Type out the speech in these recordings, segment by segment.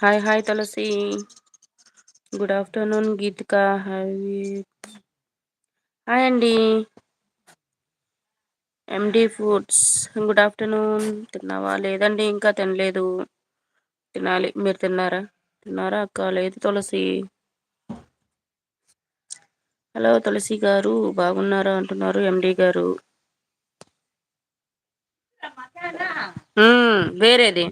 Hi hi Tulasi good afternoon Geethika hi hi అండి MD foods good afternoon తిన్నావా? లేదండి ఇంకా తినలేదు. తినాలి. మీరు తిన్నారా? తిన్నారా అక్క? లేదు తులసి హలో తులసి గారు. బాగున్నారా అంటున్నారు ఎండి గారు. వేరేది.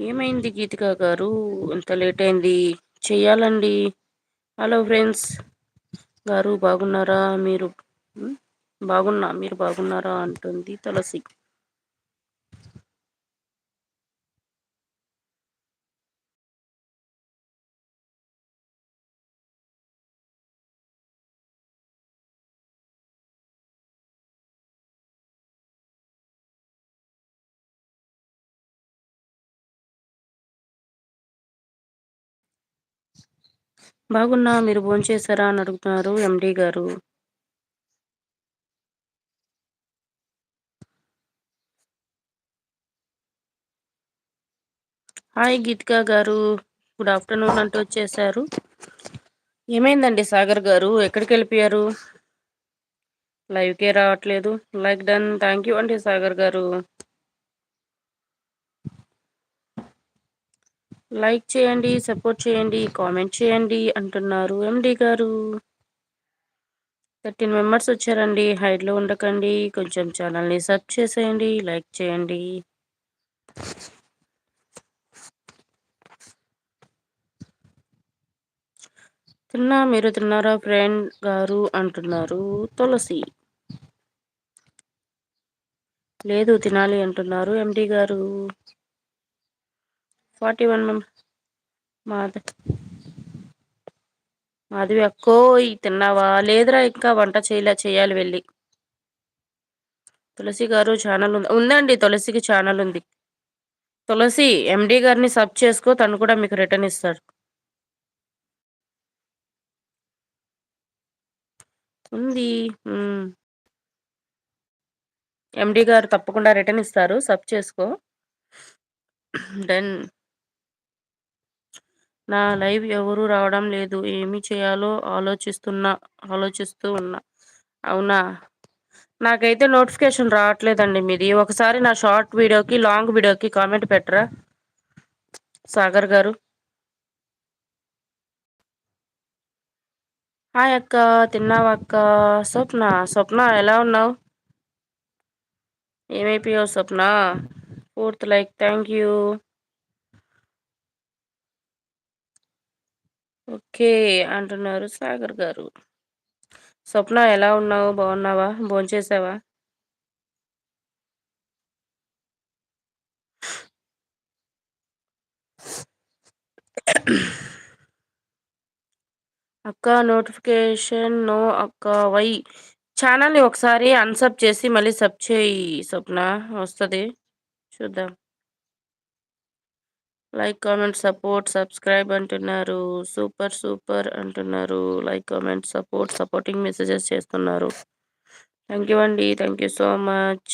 ఏమైంది గీతికా గారు? ఇంత లేట్ అయింది. చెయ్యాలండి. Hello friends. గారు బాగున్నారా? మీరు బాగున్నా మీరు బాగున్నారా? అంటుంది తులసి. బాగున్నా మీరు భోంచేసారా అని అడుగుతున్నారు ఎండి గారు. హాయ్ గీతికా గారు గుడ్ ఆఫ్టర్నూన్ అంటూ వచ్చేసారు ఏమైందండి సాగర్ గారు? ఎక్కడికి వెళ్ళిపోయారు? లైవ్కే రావట్లేదు. Like done. థ్యాంక్ యూ అండి సాగర్ గారు. లైక్ చేయండి సపోర్ట్ చేయండి కామెంట్ చేయండి అంటున్నారు ఎండి గారు. థర్టీన్ మెంబర్స్ వచ్చారండి హైడ్లో ఉండకండి కొంచెం ఛానల్ని సబ్ చేసేయండి లైక్ చేయండి. తిన్నా మీరు తిన్నారా ఫ్రెండ్ గారు అంటున్నారు తులసి. లేదు తినాలి అంటున్నారు ఎండి గారు. Forty one members. మాది. మాధవి అక్కోయ్ తిన్నావా? లేదురా ఇంకా వంట చేయలే చేయాలి వెళ్ళి. తులసి గారు ఛానల్ ఉంది. ఉందండి తులసికి ఛానల్ ఉంది. తులసి ఎండి గారిని సబ్ చేసుకో తను కూడా మీకు రిటర్న్ ఇస్తాడు. ఉంది. ఎండి గారు తప్పకుండా రిటర్న్ ఇస్తారు సబ్ చేసుకో. దెన్ నా లైవ్ ఎవరు రావడం లేదు. ఏమి చేయాలో ఆలోచిస్తున్నా ఆలోచిస్తూ ఉన్నా. అవునా? నాకైతే నోటిఫికేషన్ రావట్లేదండి మీది. ఒకసారి నా షార్ట్ వీడియోకి లాంగ్ వీడియోకి కామెంట్ పెట్టరా? సాగర్ గారు. హాయ్ అక్క తిన్నావా అక్క? స్వప్న స్వప్న ఎలా ఉన్నావు? ఏమైపోయావు Swapna? Fourth like thank you. Okay. అంటున్నారు సాగర్ గారు. స్వప్న ఎలా ఉన్నావు? బాగున్నావా? భోంచేసావా అక్క నోటిఫికేషన్ నో అక్క వై. ఛానల్ని ఒకసారి అన్సబ్ చేసి మళ్ళీ సబ్ చేయి స్వప్న. వస్తుంది. చూద్దాం. లైక్ కామెంట్ సపోర్ట్ సబ్స్క్రైబ్ అంటున్నారు. సూపర్ సూపర్ అంటున్నారు. Like comment support supporting messages చేస్తున్నారు. థ్యాంక్ యూ అండి. Thank you so much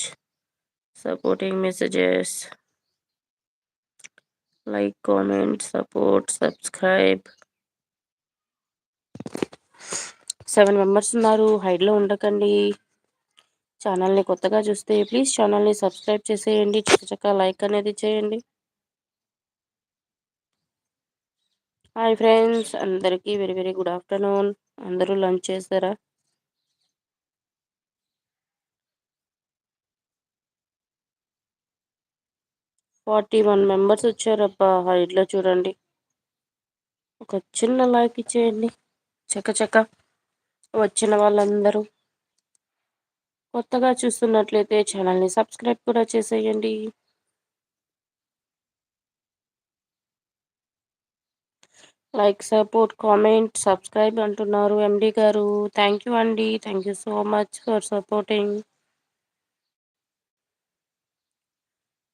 supporting messages like comment support subscribe seven members ఉన్నారు. హైడ్లో ఉండకండి. ఛానల్ని కొత్తగా చూస్తే ప్లీజ్ ఛానల్ని సబ్స్క్రైబ్ చేసేయండి. చక్క చక్క లైక్ అనేది చేయండి. హాయ్ ఫ్రెండ్స్ అందరికీ వెరీ వెరీ గుడ్ ఆఫ్టర్నూన్. అందరూ లంచ్ చేస్తారా? ఫార్టీ వన్ మెంబర్స్ వచ్చారబ్బా ఇట్లా చూడండి. ఒక చిన్న లైక్ ఇచ్చేయండి. చక్క చక్క వచ్చిన వాళ్ళందరూ కొత్తగా చూస్తున్నట్లయితే ఛానల్ని సబ్స్క్రైబ్ కూడా చేసేయండి. లైక్ సపోర్ట్ కామెంట్ సబ్స్క్రైబ్ అంటున్నారు ఎండి గారు. థ్యాంక్ యూ అండి. Thank you so much for supporting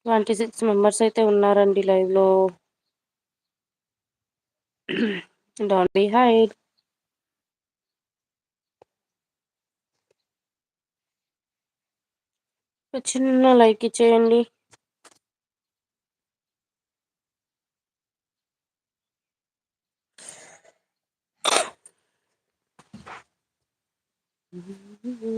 twenty six members అయితే ఉన్నారండి లైవ్లో. డోంట్ బి హైడ్ చిన్న లైక్ ఇచ్చేయండి. Hello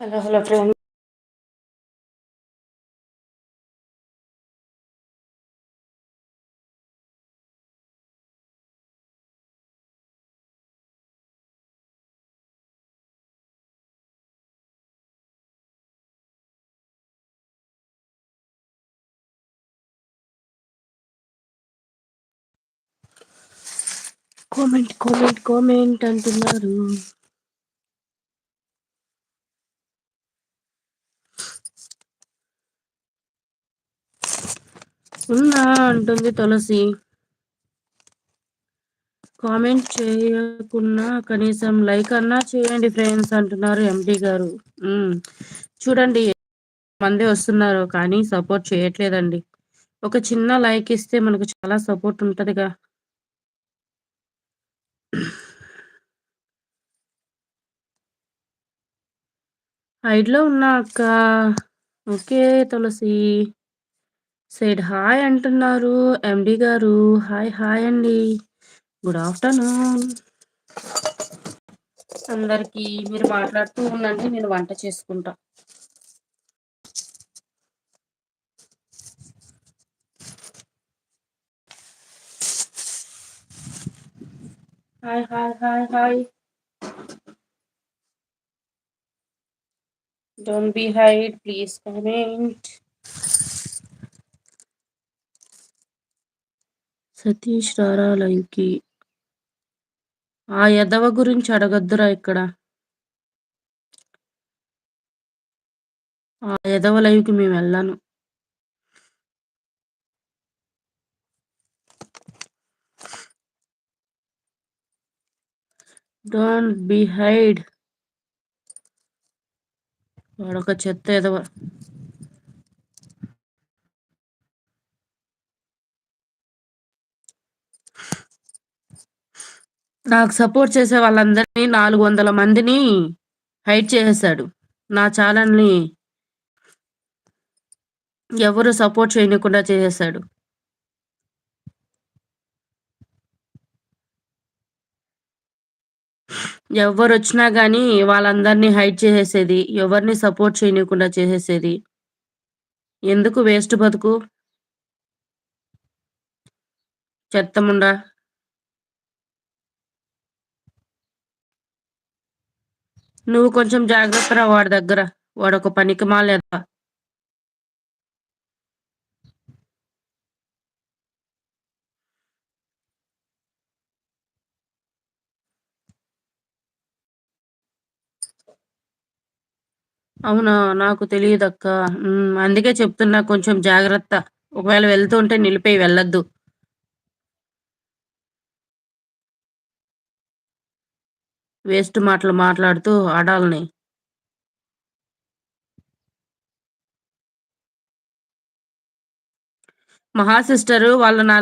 hello friend comment comment comment అంటున్నారు. ఉన్నా అంటుంది తులసి. కామెంట్ చేయకున్నా కనీసం లైక్ అన్నా చేయండి ఫ్రెండ్స్ అంటున్నారు ఎండి గారు. చూడండి మంది వస్తున్నారు కానీ సపోర్ట్ చేయట్లేదండి. ఒక చిన్న లైక్ ఇస్తే మనకు చాలా సపోర్ట్ ఉంటుందిగా. హైడ్లో ఉన్నా అక్క. ఓకే తులసి. సైడ్ హాయ్ అంటున్నారు ఎండి గారు. హాయ్ హాయ్ అండి. Good afternoon. అందరికి మీరు మాట్లాడుతూ ఉండండి నేను వంట చేసుకుంటా. Hi hi hi hi. Don't be hide. Please comment. Satish రారా లైవ్కి ఆ యదవ గురించి అడగద్దురా ఇక్కడ ఆ యదవ లైవ్కి మేము వెళ్ళాను డోంట్ బి హైడ్ వాడొక చెత్త ఏదో నాకు సపోర్ట్ చేసే వాళ్ళందరినీ నాలుగు వందల మందిని హైడ్ చేసేసాడు. నా ఛానల్ని ఎవరు సపోర్ట్ చేయకుండా చేసేసాడు. ఎవరు వచ్చినా కానీ వాళ్ళందరినీ హైడ్ చేసేసేది ఎవరిని సపోర్ట్ చేయకుండా చేసేసేది. ఎందుకు వేస్ట్ బతుకు? చెత్తముండా నువ్వు కొంచెం జాగ్రత్త రా వాడి దగ్గర. వాడు ఒక పనికి మాలేదా? అవునా? నాకు తెలియదక్క. అందుకే చెప్తున్నా కొంచెం జాగ్రత్త. ఒకవేళ వెళ్తుంటే నిలిపేయి వెళ్ళొద్దు. వేస్ట్ మాటలు మాట్లాడుతూ ఆడాలని. మహా సిస్టరు వాళ్ళు నా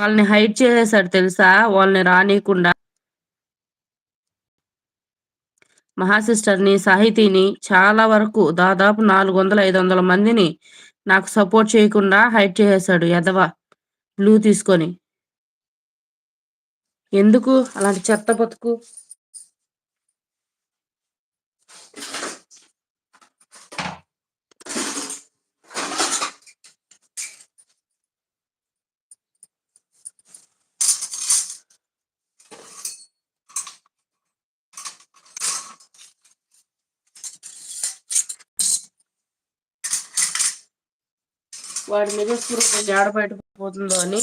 వాళ్ళని హైడ్ చేసేసారు తెలుసా? వాళ్ళని రానీయకుండా మహాసిస్టర్ని సాహితీని చాలా వరకు దాదాపు నాలుగు వందల ఐదు వందల మందిని నాకు సపోర్ట్ చేయకుండా హైట్ చేసేసాడు ఎదవ బ్లూ తీసుకొని. ఎందుకు? అలాంటి చెత్త బతుకు? వాడి మీద స్పృహ జాడ బయటకు పోతుందో అని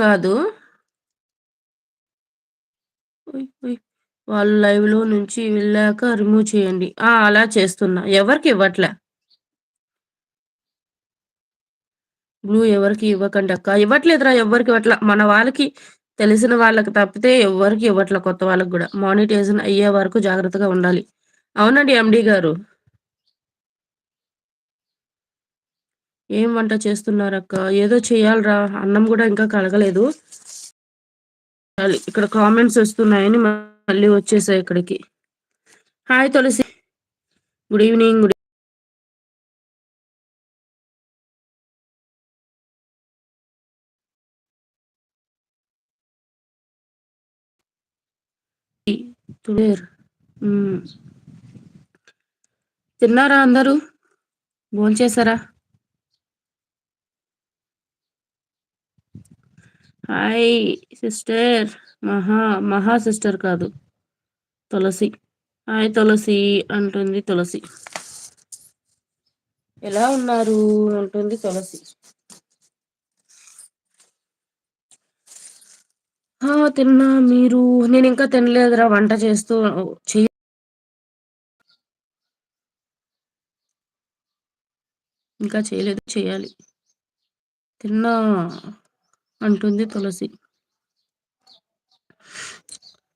కాదు ఉయ్, లైవ్ వాళ్ళు లైవ్‌లో నుంచి వెళ్ళాక రిమూవ్ చేయండి. ఆ! అలా చేస్తున్నా. ఎవరికి ఇవ్వట్లే. బ్లూ ఎవరికి ఇవ్వకండి అక్క ఇవ్వట్లేదురా ఎవ్వరికి ఇవ్వట్లా మన వాళ్ళకి తెలిసిన వాళ్ళకి తప్పితే ఎవరికి ఇవ్వట్లే కొత్త వాళ్ళకి కూడా మానిటైజేషన్ అయ్యే వరకు జాగ్రత్తగా ఉండాలి. అవునండి ఎండి గారు. ఏం వంట చేస్తున్నారక్క? ఏదో చేయాలరా అన్నం కూడా ఇంకా కలగలేదు ఇక్కడ కామెంట్స్ వస్తున్నాయని మళ్ళీ వచ్చేసాయి ఇక్కడికి. Hi Tulasi. Good evening. Good ఈ హ్మ్. తిన్నారా అందరూ? భోంచేశారా hi sister. Maha Maha sister కాదు. తులసి. హాయ్ తులసి అంటుంది తులసి. ఎలా ఉన్నారు అంటుంది తులసి. తిన్నా మీరు నేను ఇంకా తినలేదురా వంట చేస్తూ చెయ్య ఇంకా చేయలేదు చేయాలి. తిన్నా అంటుంది తులసి.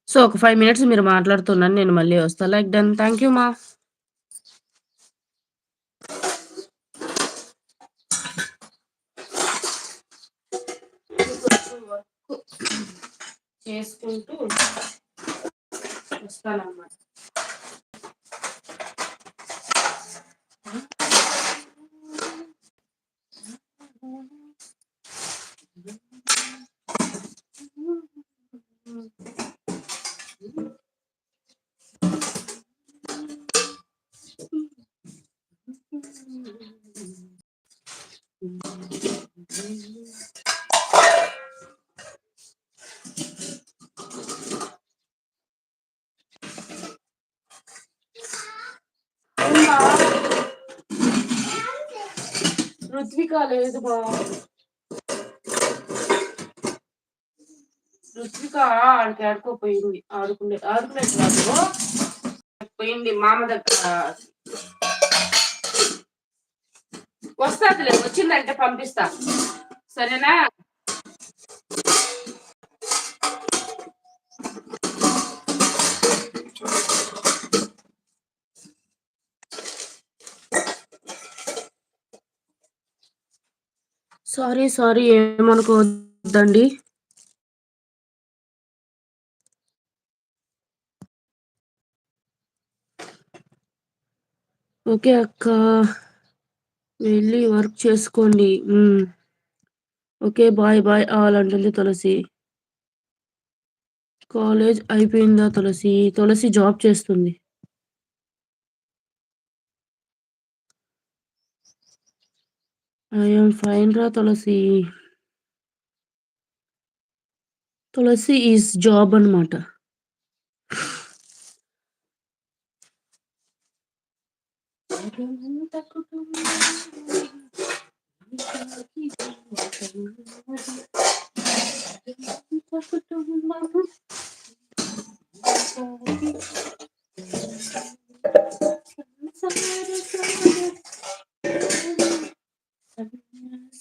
సో ఒక ఫైవ్ మినిట్స్ మీరు మాట్లాడుతున్నాను నేను మళ్ళీ వస్తా. లైక్ డన్ థ్యాంక్ యూ మా. చేసుకుంటూ వస్తానన్నమాట. అవునా? రుచిగా లేదు బా రుచిగా ఆడికి ఆడుకోపోయింది పోయింది. ఆడుకునే కాదు. పోయింది మామ దగ్గర వస్తాదిలే వచ్చిందంటే పంపిస్తా. సరేనా? Sorry sorry ఏమనుకోవద్దండి. ఓకే అక్క. వెళ్ళి వర్క్ చేసుకోండి. ఓకే. బాయ్ బాయ్ ఆల్ అంటుంది తులసి. కాలేజ్ అయిపోయిందా తులసి? తులసి జాబ్ చేస్తుంది. ఐ యామ్ ఫైన్ రా తులసి. తులసి ఈజ్ జాబ్ అనమాట. జగమంత కుటుంబం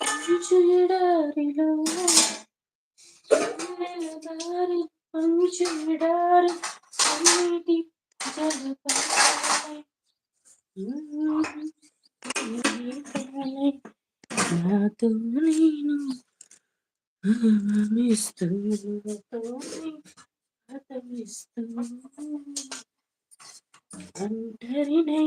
వెన్నెల దారి పంచుడారి అన్నిటి జలపాతాలై నాతో నేను ఆనందిస్తూ నాతోనే హతమిస్తూ ఒంటరినై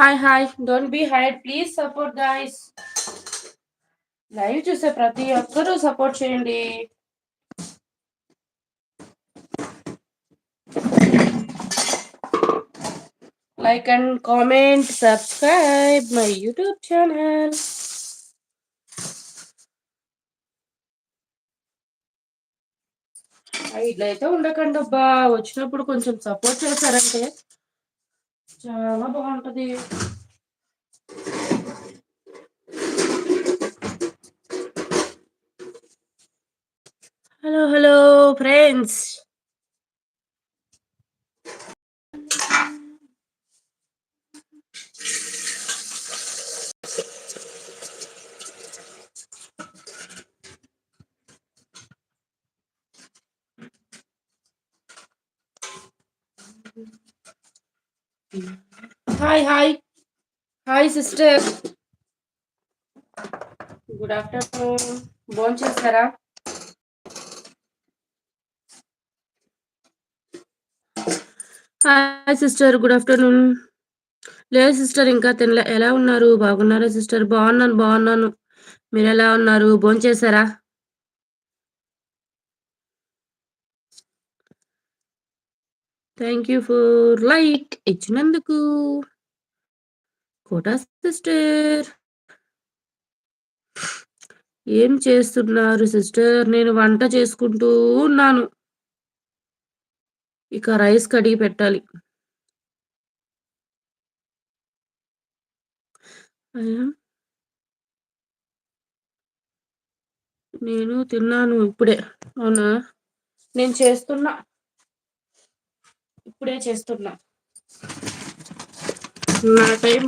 hi hi don't be hide please support guys live చూసే ప్రతి ఒక్కరూ సపోర్ట్ చేయండి. Like and comment subscribe my YouTube channel ఇట్లయితే ఉండకండి అబ్బా వచ్చినప్పుడు కొంచెం సపోర్ట్ చేశారంటే చాలా బాగుంటది hello hello friends hi hi hi sister good afternoon phone చేస్తారా హాయ్ సిస్టర్ గుడ్ ఆఫ్టర్నూన్ లేదు సిస్టర్ ఇంకా తినలే. ఎలా ఉన్నారు? బాగున్నారా సిస్టర్ బాగున్నాను బాగున్నాను. మీరు ఎలా ఉన్నారు? భోంచేశారా థ్యాంక్ యూ ఫర్ లైక్ ఇచ్చినందుకు. కోటా సిస్టర్. ఏం చేస్తున్నారు సిస్టర్? నేను వంట చేసుకుంటూ ఉన్నాను. ఇక రైస్ కడిగి పెట్టాలి. నేను తిన్నాను ఇప్పుడే. అవునా? నేను చేస్తున్నా. ఇప్పుడే చేస్తున్నా. నా టైం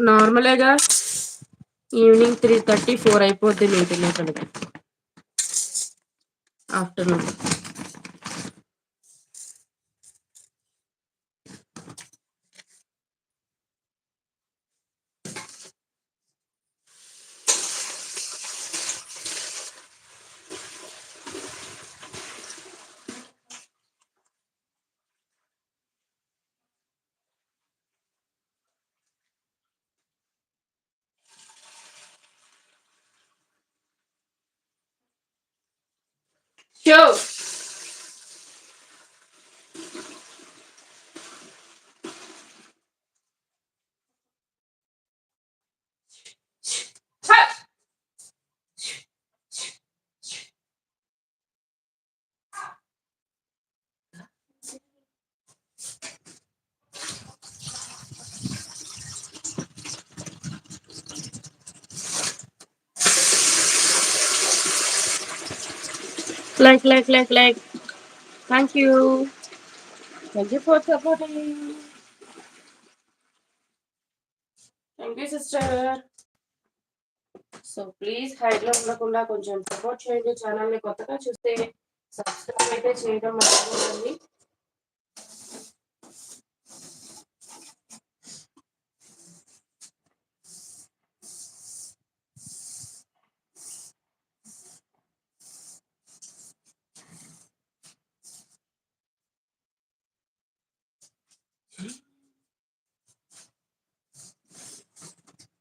నార్మలేగా ఈవినింగ్ త్రీ థర్టీ ఫోర్ అయిపోద్ది మీటింగ్ అక్కడికి afternoon. Show. Like like like like thank you thank you for supporting thank you sister so please హైడ్లో ఉండకుండా కొంచెం సపోర్ట్ చేయండి ఛానల్ని కొత్తగా చూస్తే సబ్స్క్రైబ్ అయితే చేయడం మర్చిపోకండి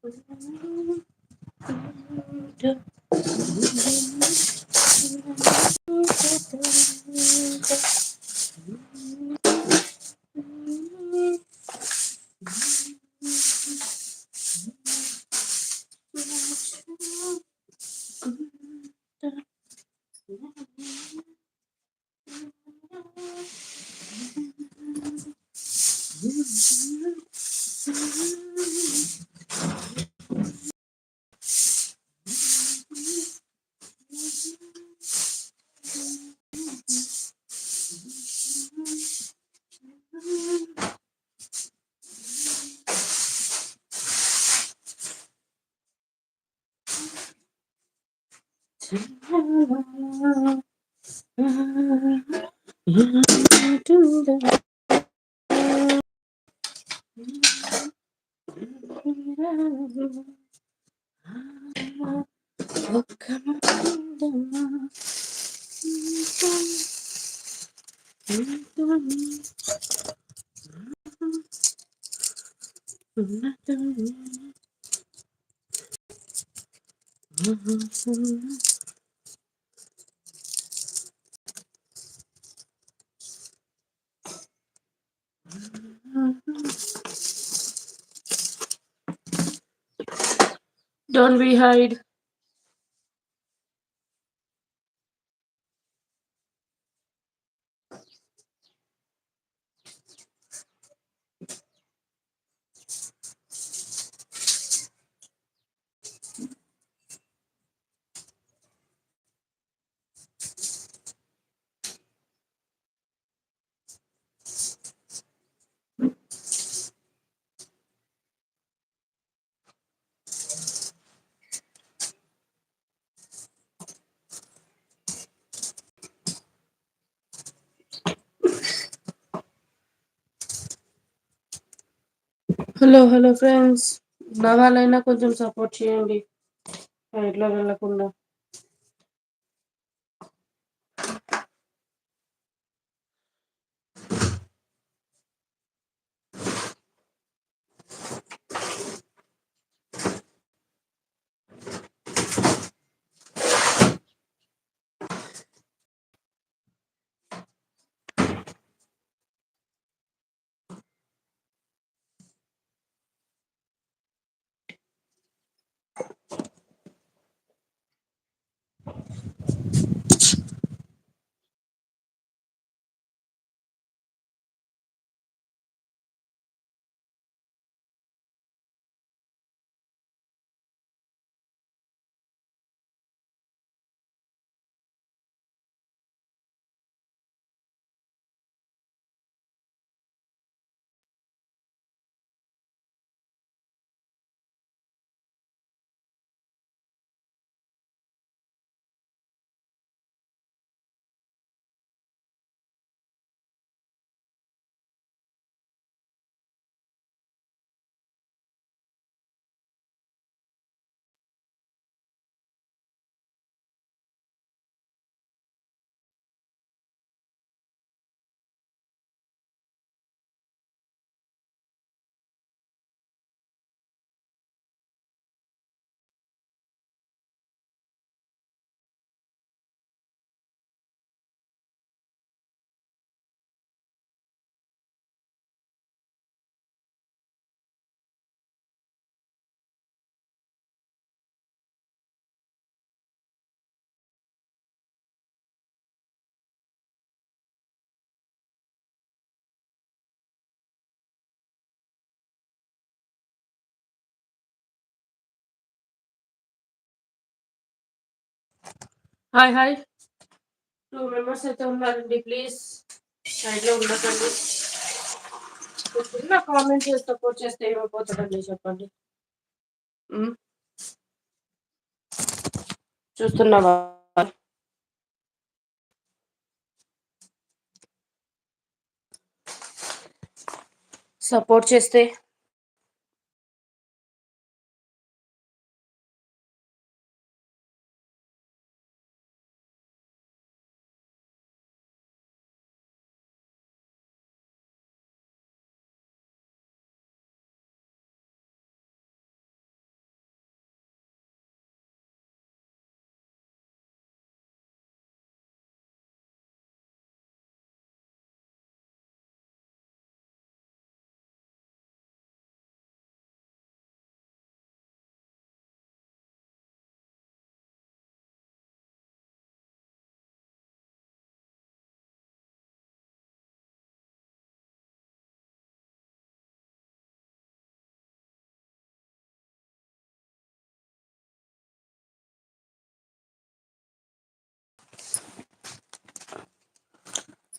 Mm-hmm. Mm-hmm. Don't be hide. Hello hello friends నా వాళ్ళైనా కొంచెం సపోర్ట్ చేయండి. సైడ్లో వెళ్ళకుండా. Hi hi. టూ మెంబర్స్ అయితే ఉన్నారండి ప్లీజ్. సైడ్లో ఉండకండి. చిన్న కామెంట్ చేసి సపోర్ట్ చేస్తే ఏమైపోతుందండి చెప్పండి. చూస్తున్నావా? సపోర్ట్ చేస్తే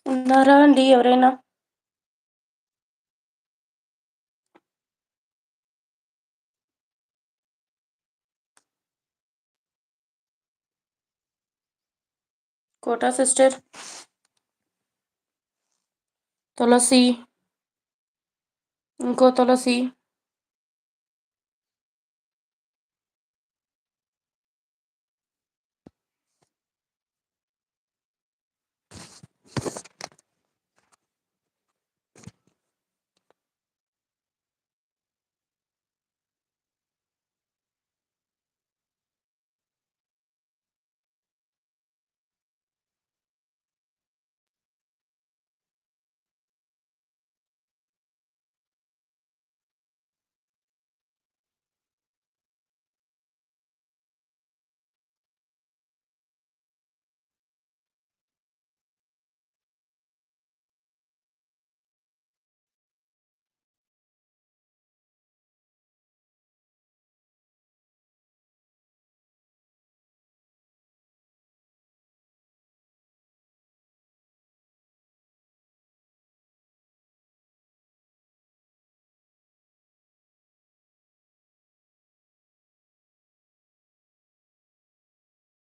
ఉన్నారా అండి ఎవరైనా? కోటా సిస్టర్? తులసి? ఇంకో తులసి?